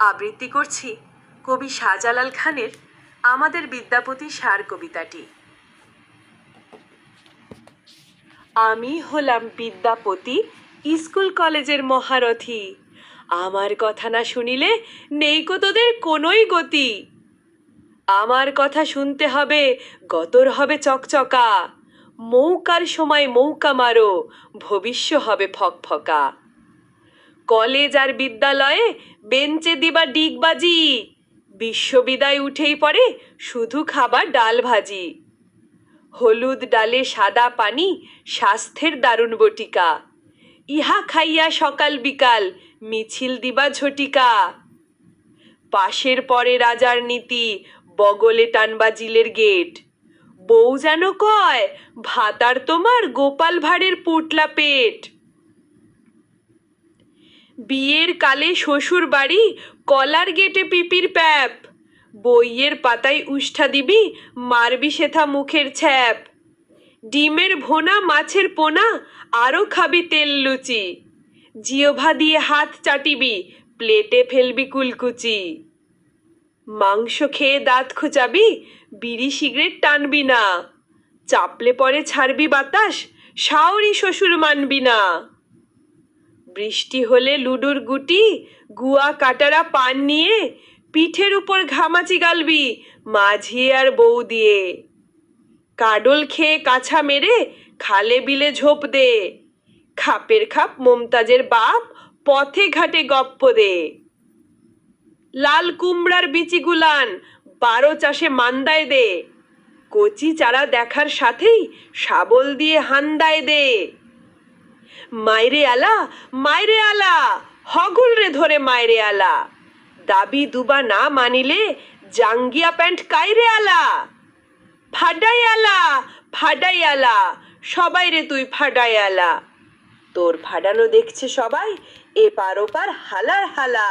আবৃত্তি করছি কবি শাহজালাল খানের আমাদের বিদ্যাপতি সার কবিতাটি। আমি হলাম বিদ্যাপতি স্কুল কলেজের মহারথী। আমার কথা না শুনিলে নেই কো তোদের কোনোই গতি। আমার কথা শুনতে হবে, গতর হবে চকচকা। মৌকার সময় মৌকা মারো, ভবিষ্য হবে ফকফকা। কলেজ আর বিদ্যালয়ে বেঞ্চে দিবা ডিগবাজি। বিশ্ববিদায় উঠেই পড়ে শুধু খাবার ডাল ভাজি। হলুদ ডালে সাদা পানি স্বাস্থ্যের দারুণ বটিকা। ইহা খাইয়া সকাল বিকাল মিছিল দিবা ঝটিকা। পাশের পরে রাজার নীতি, বগলে টানবা জিলের গেট। বউ যেন কয়, ভাতার তোমার গোপাল ভাঁড়ের পুটলা পেট। বিয়ের কালে শ্বশুর বাড়ি কলার গেটে পিপির প্যাপ। বইয়ের পাতায় উষ্ঠা দিবি মারবি সেথা মুখের ছ্যাপ। ডিমের ভোনা, মাছের পোনা আরও খাবি তেল লুচি। জিওভা দিয়ে হাত চাটিবি, প্লেটে ফেলবি কুলকুচি। মাংস খেয়ে দাঁত খোঁচাবি, বিড়ি সিগারেট টানবি না। চাপলে পরে ছাড়বি বাতাস, শাওরি শ্বশুর মানবি না। বৃষ্টি হলে লুডুর গুটি, গুয়া কাটারা পান নিয়ে পিঠের উপর ঘামাচি গালবি, মাঝি আর বউ দিয়ে। কাডল খেয়ে কাছা মেরে খালে বিলে ঝোপ দে। খাপের খাপ মমতাজের বাপ পথে ঘাটে গপ্প দে। লাল কুমড়ার বিচি গুলান বারো চাষে মান্দায় দে। কচি চারা দেখার সাথেই শাবল দিয়ে হান্দায় দে। মাইরে আলা মাইরে আলা, হগুল রে ধরে মাইরে আলা। দাবি দুবা না মানিলে জাঙ্গিয়া প্যান্ট কাইরে আলা। ফাডাই আলা ফাডাই আলা, সবাই রে তুই ফাডাই আলা। তোর ফাডানো দেখছে সবাই, এপার ওপার হালার হালা।